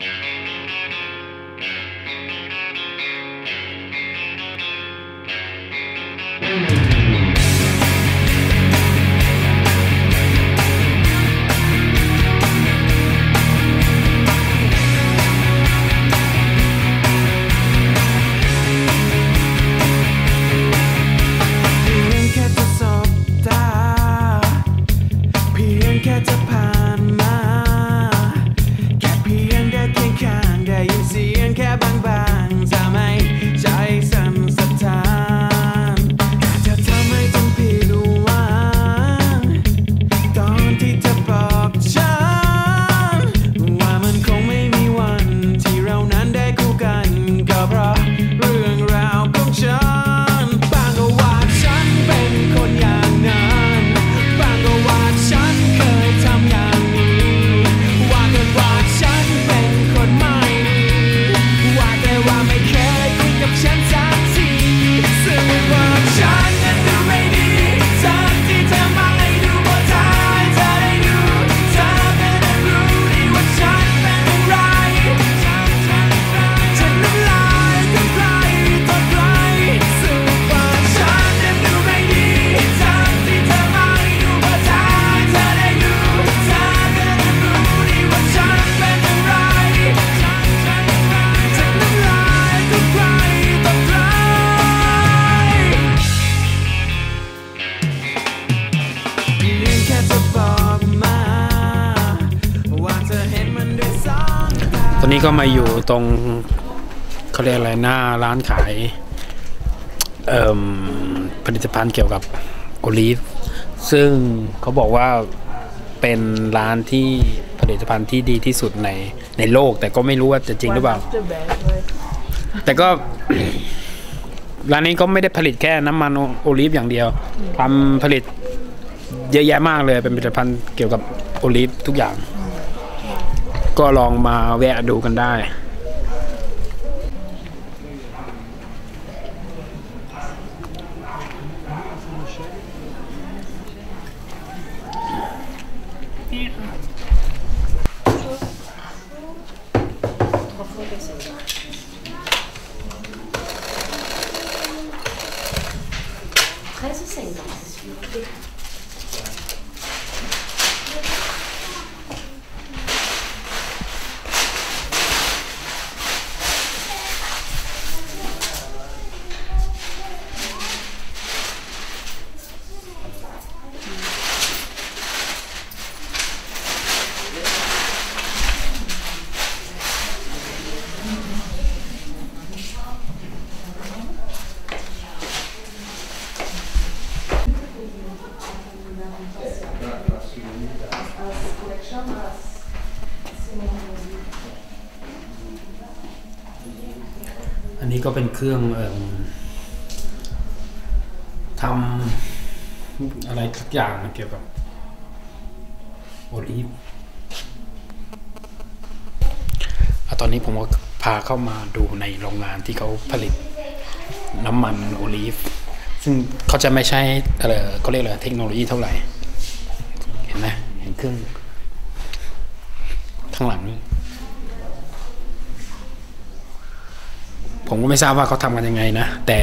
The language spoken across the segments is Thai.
Thank you. นี้ก็มาอยู่ตรงเขาเรียกอะไรหน้าร้านขายผลิตภัณฑ์เกี่ยวกับโอลีฟ ซึ่งเขาบอกว่าเป็นร้านที่ผลิตภัณฑ์ที่ดีที่สุดในในโลก แต่ก็ไม่รู้ว่าจะจริงหรือเปล่า แต่ก็ร้านนี้ก็ไม่ได้ผลิตแค่น้ำมันโอลีฟอย่างเดียวทำผลิตเยอะแยะมากเลยเป็นผลิตภัณฑ์เกี่ยวกับโอลีฟทุกอย่าง ก็ลองมาแวะดูกันได้ อันนี้ก็เป็นเครื่องอทำอะไรทุกอย่างเกี่ยวกับโอลีฟอตอนนี้ผมก็พาเข้ามาดูในโรงงานที่เขาผลิตน้ำมันโอลีฟซึ่งเขาจะไม่ใช้เขาเรียกอะไรเทคโนโลยีเท่าไหร่ ห็นไหมเห็นเครื่องข้างหลังนี่ผมก็ไม่ทราบว่าเขาทำกันยังไงนะ แต่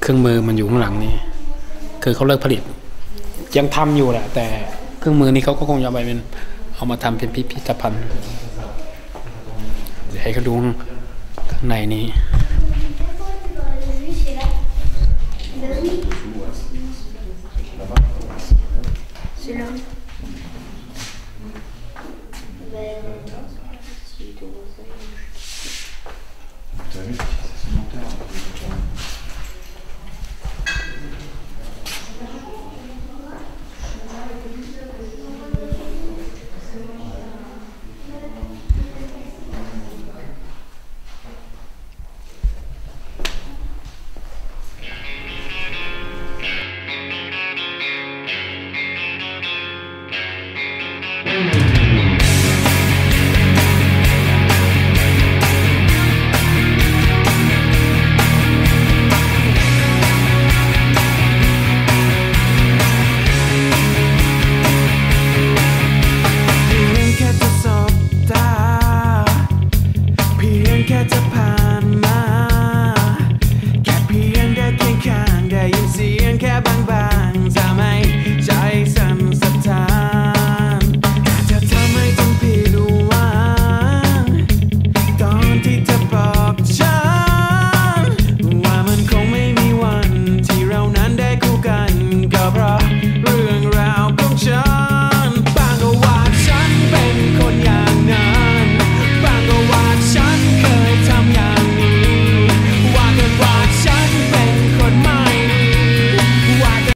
เครื่องมือมันอยู่ข้างหลังนี่คือเขาเลิกผลิต ยังทำอยู่แหละ แต่เครื่องมือนี้เขาก็คงจะเอาไปเป็นเอามาทำเป็นพิพิธภัณฑ์เดี๋ยวให้เขาดูข้างในนี้ de l'homme ben,